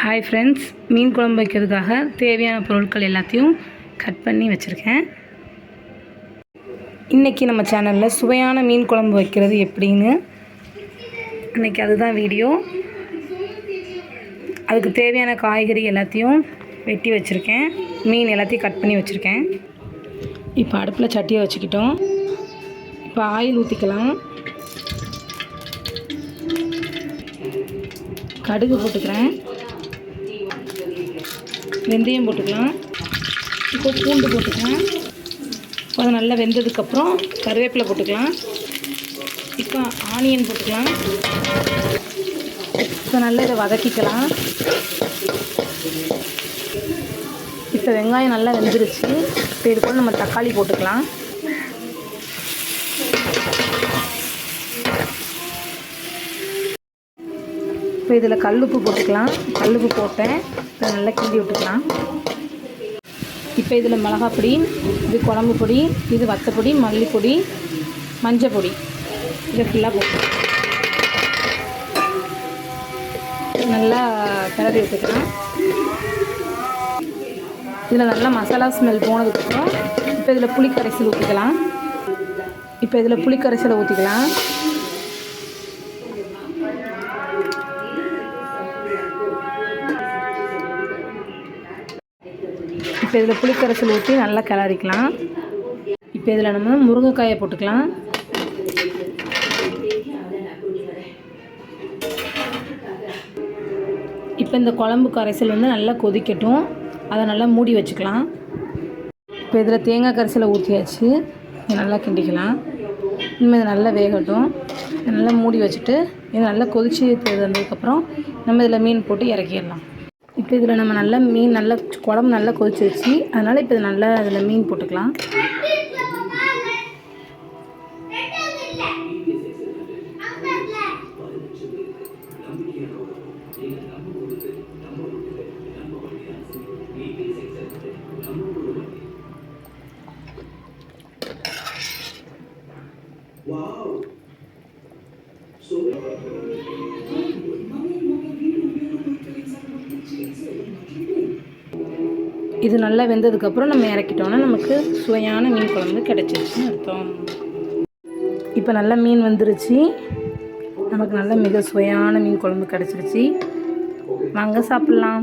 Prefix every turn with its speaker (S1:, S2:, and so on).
S1: Hi friends மீன் குழம்பு வைக்கிறதுக்காக தேவையான பொருட்கள் எல்லாத்தையும் கட் பண்ணி வச்சுருக்கேன். இன்றைக்கி நம்ம சேனலில் சுவையான மீன் குழம்பு வைக்கிறது எப்படின்னு இன்றைக்கி அதுதான் வீடியோ அதுக்கு தேவையான காய்கறி எல்லாத்தையும் வெட்டி வச்சுருக்கேன். மீன் எல்லாத்தையும் கட் பண்ணி வச்சுருக்கேன். இப்போ அடுப்பில் சட்டியை வச்சுக்கிட்டோம். இப்போ ஆயில் ஊற்றிக்கலாம் கடுகு போட்டுக்கிறேன். வெந்தயம் போட்டுக்கலாம். இப்போ பூண்டு போட்டுக்கலாம். இப்போ அது நல்லா வெந்ததுக்கப்புறம் கருவேப்பிலை போட்டுக்கலாம். இப்போ ஆனியன் போட்டுக்கலாம். இப்போ நல்லா இதை வதக்கிக்கலாம். இப்போ வெங்காயம் நல்லா வெந்துருச்சு. இப்போ இது கூட நம்ம தக்காளி போட்டுக்கலாம். இப்போ இதில் கல்லுப்பு போட்டுக்கலாம். கல்லுப்பு போட்டேன். இதை நல்லா கிண்டி விட்டுக்கலாம். இப்போ இதில் மிளகாப் பொடி இது குழம்பு பொடி இது வத்தப்பொடி மல்லிப்பொடி மஞ்சள் பொடி. இதை ஃபுல்லாக போட்டு நல்லா கிளறி விட்டுக்கலாம் இதில் நல்லா மசாலா ஸ்மெல் போனதுக்கப்புறம் இப்போ இதில் புளிக்கரைசல் ஊற்றிக்கலாம் இப்போ இதில் புளிக்கரைசலை ஊற்றிக்கலாம் இப்போ இதில் புளிக்கரைசல் ஊற்றி நல்லா கிளறிக்கலாம். இப்போ இதில் நம்ம முருங்கைக்காயை போட்டுக்கலாம். இப்போ இந்த குழம்பு கரைசல் வந்து நல்லா கொதிக்கட்டும். அதை நல்லா மூடி வச்சுக்கலாம். இப்போ இதில் தேங்காய் கரைசலை ஊற்றியாச்சு. நல்லா கிண்டிக்கலாம். இனிமேல் இது நல்லா வேகட்டும். நல்லா மூடி வச்சுட்டு இது நல்லா கொதிச்சு வந்ததுக்கப்புறம் நம்ம இதில் மீன் போட்டு இறக்கிடலாம். இப்போ இதில் நம்ம நல்லா மீன் நல்லா குழம்பு நல்லா கொதிச்சிருச்சு அதனால் இப்போ இது நல்லா அதில் மீன் போட்டுக்கலாம். இது நல்லா வெந்ததுக்கப்புறம் நம்ம இறக்கிட்டோன்னா நமக்கு சுவையான மீன் குழம்பு கிடச்சிருச்சுன்னு அர்த்தம். இப்போ நல்லா மீன் வந்துருச்சு. நமக்கு நல்ல மிக சுவையான மீன் குழம்பு கிடச்சிருச்சு. வாங்க சாப்பிட்லாம்.